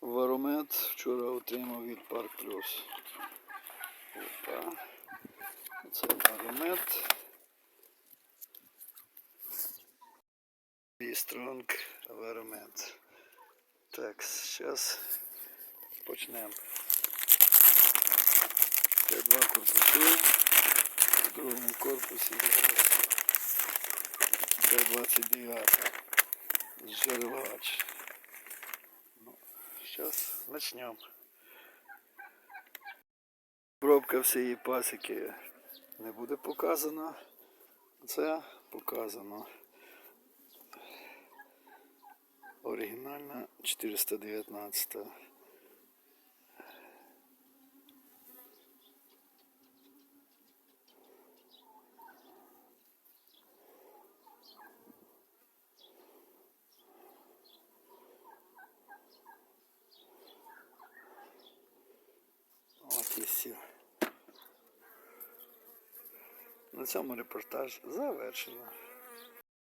Варомет вчора отримав від Парк Плюс. Опа. Це варомет. Бістронг варомет. Так, зараз почнемо. Це два корпуси. В другому корпусі зараз Д-29. Зжервач. Зараз почнемо. Пробка всієї пасіки не буде показана. Це показано. Оригінальна 419. І все. На цьому репортаж завершено.